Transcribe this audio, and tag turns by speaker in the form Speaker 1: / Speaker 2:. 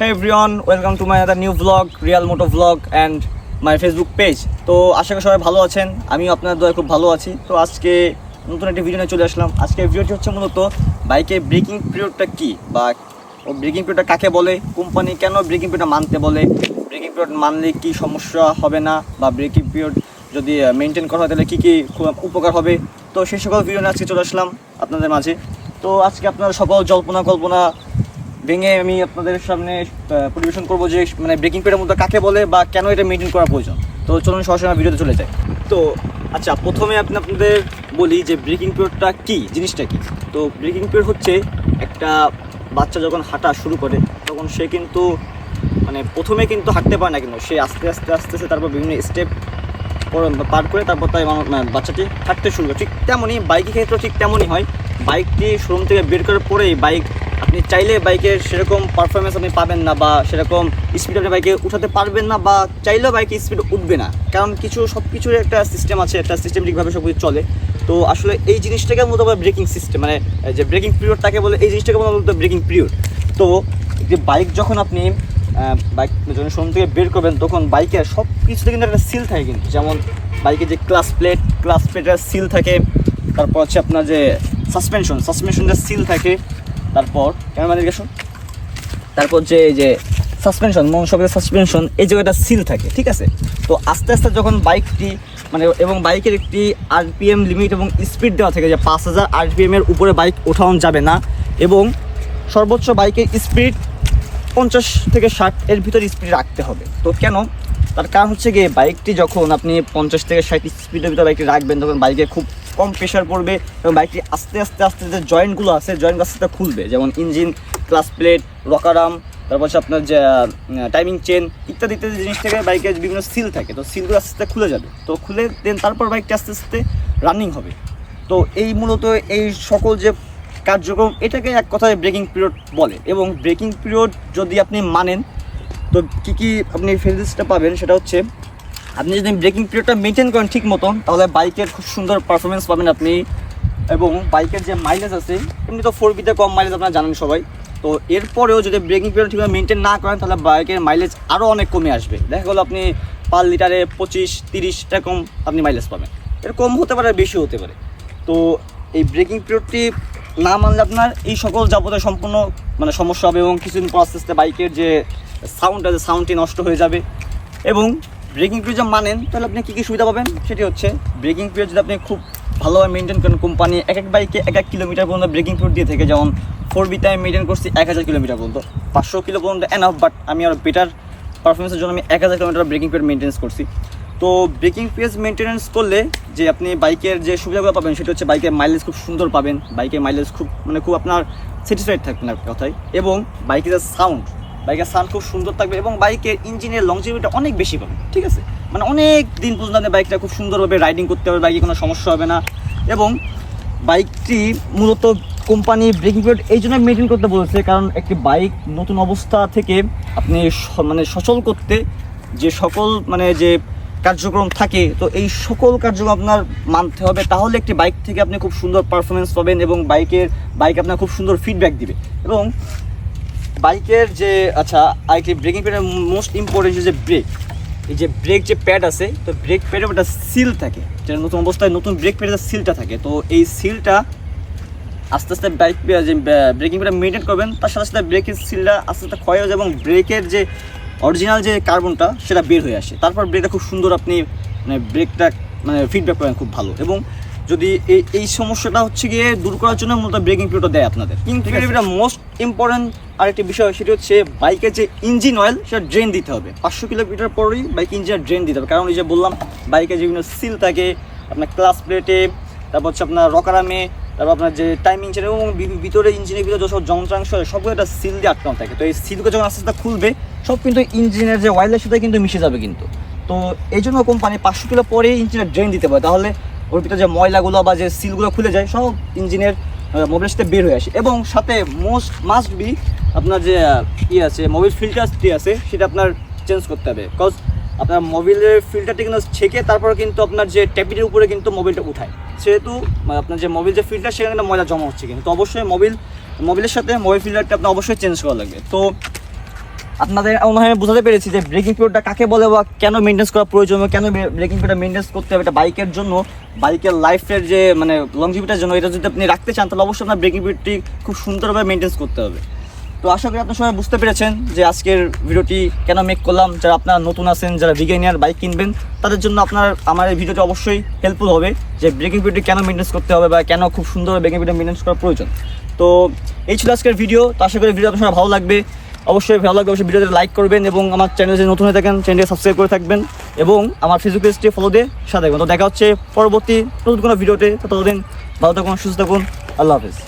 Speaker 1: Hey everyone, welcome to my other new blog real Moto Vlog and my Facebook page তো আশা করি সবাই ভালো আছেন আমিও আপনার দয়া খুব ভালো আছি। তো আজকে নতুন একটি ভিডিও নিয়ে চলে আসলাম। আজকে ভিডিওটি হচ্ছে মূলত বাইকের ব্রেকিং পিরিয়ডটা কী বা ও ব্রেকিং পিরিয়ডটা কাকে বলে কোম্পানি কেন ব্রেকিং পিরিয়ডটা মানতে বলে ব্রেকিং পিরিয়ড মানলে কি সমস্যা হবে না বা ব্রেকিং পিরিয়ড যদি মেনটেন করা হয় তাহলে কী কী খুব উপকার হবে। তো সেই সকল ভিডিও নিয়ে আজকে চলে আসলাম আপনাদের মাঝে। তো আজকে আপনারা সকল জল্পনা কল্পনা ভেঙে আমি আপনাদের সামনে পরিবেশন করব যে মানে ব্রেকিং পিরিয়ডের মধ্যে কাকে বলে বা কেন এটা মেনটেন করা প্রয়োজন। তো চলুন সরাসরি আমার ভিডিওতে চলে যাই। তো আচ্ছা প্রথমে আপনি আপনাদের বলি যে ব্রেকিং পিরিয়ডটা কী, জিনিসটা কি? তো ব্রেকিং পিরিয়ড হচ্ছে একটা বাচ্চা যখন হাঁটা শুরু করে, তখন সে কিন্তু মানে প্রথমে কিন্তু হাঁটতে পারে না কিন্তু। সে আস্তে আস্তে আস্তে আস্তে তারপর বিভিন্ন স্টেপ পার করে তারপর তাই মানে বাচ্চাটি হাঁটতে শুরু করে। ঠিক তেমনই বাইকের ক্ষেত্রেও ঠিক তেমনই হয়। বাইকটি শোরুম থেকে বের করার পরেই বাইক আপনি চাইলে বাইকের সেরকম পারফরমেন্স আপনি পাবেন না বা সেরকম স্পিড আপনি বাইকে উঠাতে পারবেন না বা চাইলেও বাইকে স্পিড উঠবে না। কারণ কিছু সব কিছুর একটা সিস্টেম আছে, একটা সিস্টেমেটিকভাবে সব কিছু চলে। তো আসলে এই জিনিসটাকে মূলত ব্রেকিং সিস্টেম মানে যে ব্রেকিং পিরিয়ড তাকে বলে, এই জিনিসটাকে মূলত ব্রেকিং পিরিয়ড তো যে বাইক যখন আপনি বাইক যখন শোরুম থেকে বের করবেন, তখন বাইকের সব কিছুতে কিন্তু একটা সিল থাকে কিন্তু। যেমন বাইকের যে ক্লাস প্লেট ক্লাস প্লেটের সিল থাকে। তারপর হচ্ছে আপনার যে সাসপেনশন সাসপেনশনের সিল থাকে। তারপর মানে গেছো তারপর যে যে সাসপেনশন মনসবের সাসপেনশন এই জায়গাটা সিল থাকে, ঠিক আছে? তো আস্তে আস্তে যখন বাইকটি মানে এবং বাইকের একটি আরপিএম লিমিট এবং স্পিড দেওয়া থাকে যে পাঁচ হাজার আরপিএম এর উপরে বাইক ওঠানো যাবে না, এবং সর্বোচ্চ বাইকের স্পিড পঞ্চাশ থেকে ষাট এর ভিতরে স্পিড রাখতে হবে। তো কেন? তার কারণ হচ্ছে গিয়ে বাইকটি যখন আপনি পঞ্চাশ থেকে ষাট স্পিডের ভিতরে বাইকটি রাখবেন, তখন বাইকে খুব কম প্রেশার পড়বে এবং বাইকটি আস্তে আস্তে আস্তে যে জয়েন্টগুলো আছে জয়েন্ট আস্তে আস্তে খুলবে। যেমন ইঞ্জিন ক্লাস প্লেট রকারাম তারপর হচ্ছে আপনার যে টাইমিং চেন ইত্যাদি ইত্যাদি জিনিস থেকে বাইকের বিভিন্ন সিল থাকে, তো সিলগুলো আস্তে আস্তে খুলে যাবে। তো খুলে দেন তারপর বাইকটি আস্তে আস্তে রানিং হবে। তো এই মূলত এই সকল যে কার্যক্রম, এটাকে এক কথায় ব্রেকিং পিরিয়ড বলে এবং ব্রেকিং পিরিয়ড যদি আপনি মানেন, তো কী কী আপনি ফেসিলিটিসটা পাবেন সেটা হচ্ছে আপনি যদি ব্রেকিং পিরিয়ডটা মেনটেন করেন ঠিক মতন, তাহলে বাইকের খুব সুন্দর পারফরমেন্স পাবেন আপনি। এবং বাইকের যে মাইলেজ আছে, এমনি তো ফোর বিতে কম মাইলেজ আপনারা জানেন সবাই। তো এরপরেও যদি ব্রেকিং পিরিয়ড ঠিকভাবে মেনটেন না করেন, তাহলে বাইকের মাইলেজ আরও অনেক কমে আসবে। দেখা গেলো আপনি পার লিটারে পঁচিশ, তিরিশ, এরকম আপনি মাইলেজ পাবেন। এর কম হতে পারে বেশি হতে পারে। তো এই ব্রেকিং পিরিয়ডটি না মানলে আপনার এই সকল যাবতীয় সম্পূর্ণ মানে সমস্যা হবে এবং কিছুদিন পর আস্তে আস্তে বাইকের যে সাউন্ড আছে সাউন্ডটি নষ্ট হয়ে যাবে। এবং ব্রেকিং পিরিয়ড যদি মানেন, তাহলে আপনি কী কী সুবিধা পাবেন? সেটি হচ্ছে ব্রেকিং পিরিয়ড যদি আপনি খুব ভালোভাবে মেনটেন করেন কোম্পানি এক এক বাইকে এক এক কিলোমিটার পর্যন্ত ব্রেকিং পিরিয়ড দিয়ে থাকে। যেমন ফোর বিতে আমি মেনটেন করছি এক হাজার কিলোমিটার পর্যন্ত। পাঁচশো কিলো পর্যন্ত এনাফ বাট আমি আরও বেটার পারফরমেন্সের জন্য আমি এক হাজার কিলোমিটার ব্রেকিং পিরিয়ড মেনটেন্স করছি। তো ব্রেকিং পিরিয়ড মেনটেন্স করলে যে আপনি বাইকের যে সুবিধাগুলো পাবেন, সেটা হচ্ছে বাইকের মাইলেজ খুব সুন্দর পাবেন। বাইকের মাইলেজ খুব মানে খুব আপনার স্যাটিসফাইড থাকবেন এক কথায়। এবং বাইকের যে সাউন্ড বাইকের সাউন্ড খুব সুন্দর থাকবে এবং বাইকের ইঞ্জিনের লংজিভিটা অনেক বেশি পাবে, ঠিক আছে? মানে অনেক দিন পর্যন্ত আপনি বাইকটা খুব সুন্দরভাবে রাইডিং করতে পারবে বাইকে কোনো সমস্যা হবে না। এবং বাইকটি মূলত কোম্পানি ব্রেকিং পিরিয়ড এই জন্য মেনটেন করতে বলেছে, কারণ একটি বাইক নতুন অবস্থা থেকে আপনি মানে সচল করতে যে সকল মানে যে কার্যক্রম থাকে, তো এই সকল কার্যক্রম আপনার মানতে হবে। তাহলে একটি বাইক থেকে আপনি খুব সুন্দর পারফরমেন্স পাবেন এবং বাইকের, বাইক আপনার খুব সুন্দর ফিডব্যাক দিবে। এবং বাইকের যে আচ্ছা আরেকটি ব্রেকিং প্যাডের মোস্ট ইম্পর্টেন্ট যে ব্রেক এই যে ব্রেক যে প্যাড আছে তো ব্রেক প্যাডের একটা সিল থাকে। যেটা নতুন অবস্থায় নতুন ব্রেক প্যাডের সিলটা থাকে। তো এই সিলটা আস্তে আস্তে বাইক যে ব্রেকিং প্যাডটা মেনটেন করবেন তার সাথে সাথে ব্রেকের সিলটা আস্তে আস্তে ক্ষয় হয়ে যায় এবং ব্রেকের যে অরিজিনাল যে কার্বনটা সেটা বের হয়ে আসে। তারপর ব্রেকটা খুব সুন্দর আপনি মানে ব্রেকটা মানে ফিডব্যাক পাবেন খুব ভালো। এবং যদি এই এই সমস্যাটা হচ্ছে গিয়ে দূর করার জন্য মূলত ব্রেকিং পিরিয়ডটা দেয় আপনাদের। কিন্তু এটা মোস্ট ইম্পর্টেন্ট আরেকটি বিষয়, সেটি হচ্ছে বাইকের যে ইঞ্জিন অয়েল সেটা ড্রেন দিতে হবে। পাঁচশো কিলোমিটার পরেই বাইক ইঞ্জিনের ড্রেন দিতে হবে। কারণ এই যে বললাম বাইকে বিভিন্ন সিল থাকে, আপনার ক্লাস প্লেটে তারপর হচ্ছে আপনার রকারামে তারপর আপনার যে টাইমিং চেন এবং ভিতরে ইঞ্জিনের ভিতরে যত যন্ত্রাংশ হয় সবগুলো একটা সিল দিয়ে আটকানো থাকে। তো এই সিলগুলো যখন আস্তে আস্তে খুলবে, সব কিন্তু ইঞ্জিনের যে অয়েলের সাথে কিন্তু মিশে যাবে কিন্তু। তো এই জন্য কোম্পানি পাঁচশো কিলো পরে ইঞ্জিনের ড্রেন দিতে পারে। তাহলে ওর ভিতরে যে ময়লাগুলো বা যে সিলগুলো খুলে যায়, সব ইঞ্জিনের মোবিলের সাথে বের হয়ে আসে। এবং সাথে মোস্ট মাস্ট বি আপনার যে ই আছে মোবিল ফিল্টারটি আছে, সেটা আপনার চেঞ্জ করতে হবে। বিকজ আপনার মোবিলের ফিল্টারটি কিন্তু ছেঁকে, তারপর কিন্তু আপনার যে ট্যাপিটের উপরে কিন্তু মোবিলটা উঠায়। সেহেতু মানে আপনার যে মোবিল যে ফিল্টার সেখানে কিন্তু ময়লা জমা হচ্ছে কিন্তু। অবশ্যই মোবিল মোবিলের সাথে মোবিল ফিল্টারটা আপনার অবশ্যই চেঞ্জ করা লাগবে। তো আপনাদের মনে হয় বোঝাতে পেরেছি যে ব্রেকিং পিরিয়ডটা কাকে বলে বা কেন মেনটেন্স করা প্রয়োজন কেন ব্রেকিং পিরিয়ডটা মেনটেন্স করতে হবে এটা বাইকের জন্য। বাইকের লাইফের যে মানে লংজিভিটার জন্য, এটা যদি আপনি রাখতে চান, তাহলে অবশ্যই আপনার ব্রেকিং পিরিয়ডটি খুব সুন্দরভাবে মেনটেন্স করতে হবে। তো আশা করি আপনার সবাই বুঝতে পেরেছেন যে আজকের ভিডিওটি কেন মেক করলাম। যারা আপনারা নতুন আছেন, যারা বিজ্ঞানিয়ার বাইক কিনবেন, তাদের জন্য আপনার, আমার এই ভিডিওটি অবশ্যই হেল্পফুল হবে যে ব্রেকিং পিরিয়ডটি কেন মেনটেন্স করতে হবে বা কেন খুব সুন্দরভাবে ব্রেকিং পিরিয়ড মেনটেন্স করা প্রয়োজন। তো এই ছিল আজকের ভিডিও তো আশা করি ভিডিও আপনার ভালো লাগবে। অবশ্যই ভালো লাগবে, অবশ্যই ভিডিওতে লাইক করবেন এবং আমার চ্যানেল যদি নতুন হয়ে থাকেন চ্যানেলটি সাবস্ক্রাইব করে থাকবেন এবং আমার ফেসবুক পেজটি ফলো দিয়ে সাথে থাকবেন। তো দেখা হচ্ছে পরবর্তী নতুন কোনো ভিডিওতে ততদিন ভালো থাকুন, সুস্থ থাকুন। আল্লাহ হাফিজ।